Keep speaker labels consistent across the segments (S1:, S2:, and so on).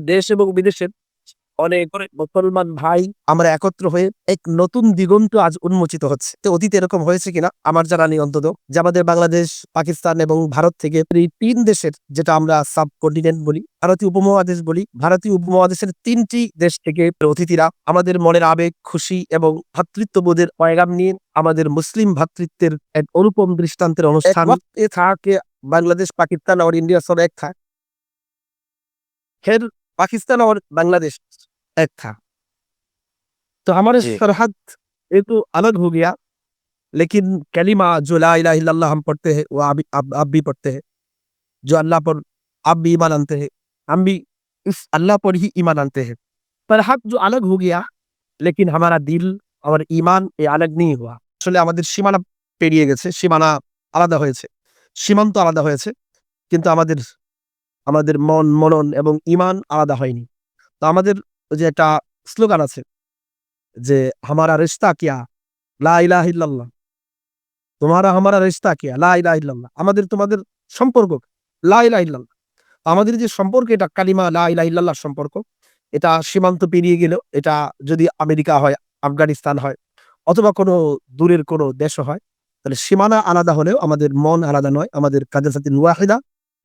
S1: দেশ এবং বিদেশের অনেক মুসলমান ভাই আমরা একত্র হয়ে এক নতুন দিগন্ত আজ উন্মোচিত হচ্ছে। তো অতীত এরকম হয়েছে কিনা? আমার জানা নেই অন্তত। যে আমাদের বাংলাদেশ পাকিস্তান এবং ভারত থেকে এই তিন দেশের যেটা আমরা সাব কন্টিনেন্ট বলি ভারতীয় উপমহাদেশ বলি ভারতীয় উপমহাদেশের তিনটি দেশ থেকে অতিথিরা আমাদের মনের আবেগ খুশি এবং ভাতৃত্ববোধের পয়গাম নিয়ে আমাদের মুসলিম ভাতৃত্বের এক অনুপম দৃষ্টান্তের অনুষ্ঠান এ থাকে। বাংলাদেশ পাকিস্তান আর ইন্ডিয়া সব এক থাক। पाकिस्तान और बांग्लादेश एक था तो हमारे
S2: जी।
S1: सरहद ये तो अलग हो गया लेकिन कलीमा जो ला इलाहा इल्लल्लाह हम पढ़ते हैं वो आप, आप, आप भी पढ़ते हैं जो अल्लाह पर आप भी ईमान आनते हैं हम भी इस अल्लाह पर ही ईमान आनते हैं सरहद जो अलग हो गया लेकिन हमारा दिल और ईमान ये अलग नहीं हुआ আসলে আমাদের সীমানা পেরিয়ে গেছে সীমানা আলাদা হয়েছে সীমান্ত আলাদা হয়েছে কিন্তু আমাদের আমাদের মন, মনন এবং ইমান আলাদা হয়নি। তো আমাদের যে একটা স্লোগান আছে যে, হামারা রিস্তা কিয়া? লা ইলাহা ইল্লাল্লাহ। তোমারা হামারা রিস্তা কিয়া? লা আমাদের তোমাদের সম্পর্ক লা ইলাহা আমাদের যে সম্পর্ক, এটা কালিমা লা সম্পর্ক। এটা সীমান্ত পেরিয়ে গেলেও এটা যদি আমেরিকা হয়, আফগানিস্তান হয়, অথবা কোনো দূরের কোনো দেশ হয়, তাহলে সীমানা আলাদা হলেও আমাদের মন আলাদা নয়। আমাদের কাজের সাথে ওয়াহিদা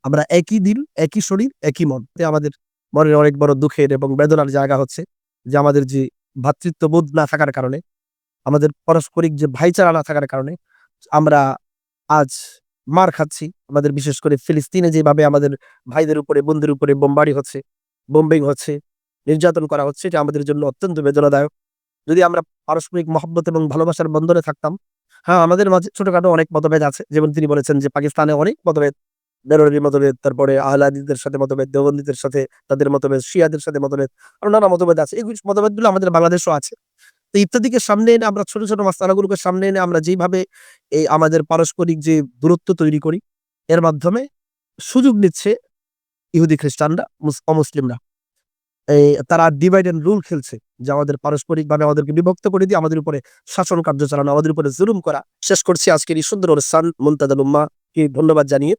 S1: আমরা একই দিল, একই শরীর, একই মন। আমাদের মনের অনেক বড় দুঃখের এবং বেদনার জায়গা হচ্ছে যে আমাদের যে ভ্রাতৃত্ববোধ না থাকার কারণে, আমাদের পারস্পরিক যে ভাইচারা না থাকার কারণে আমরা আজ মার খাচ্ছি। আমাদের বিশেষ করে ফিলিস্তিনে যেভাবে আমাদের ভাইদের উপরে বন্ধুদের উপরে বোমবাড়ি হচ্ছে, বোম্বিং হচ্ছে, নির্যাতন করা হচ্ছে, এটা আমাদের জন্য অত্যন্ত বেদনাদায়ক। যদি আমরা পারস্পরিক মহব্বত এবং ভালোবাসার বন্ধনে থাকতাম হ্যাঁ আমাদের মাঝে ছোটখাটো অনেক মতভেদ আছে। যেমন তিনি বলেছেন যে পাকিস্তানে অনেক মতভেদ বেরোরির মতভেদ, তারপরে আহলাদিদের সাথে মতভেদ, দেওবন্দীদের সাথে তাদের মতভেদ, শিয়াদের সাথে মতভেদ, আরও নানা মতভেদ আছে। এগুলো মতভেদগুলো আমাদের বাংলাদেশও আছে। তো ইত্যাদিকে সামনে এনে আমরা ছোট ছোট মাস্তানাগুলোকে সামনে এনে আমরা যেভাবে এই আমাদের পারস্পরিক যে দূরত্ব তৈরি করি, এর মাধ্যমে সুযোগ নিচ্ছে ইহুদি খ্রিস্টানরা, মুস- অমুসলিমরা। এই তারা ডিভাইড এন্ড রুল খেলছে যে আমাদের পারস্পরিকভাবে আমাদেরকে বিভক্ত করে দিয়ে আমাদের উপরে শাসন কার্য চালানো, আমাদের উপরে জুলুম করা। শেষ করছি আজকের এই সুন্দর অনুষ্ঠান। মুমতাদুল উম্মা কে ধন্যবাদ জানিয়ে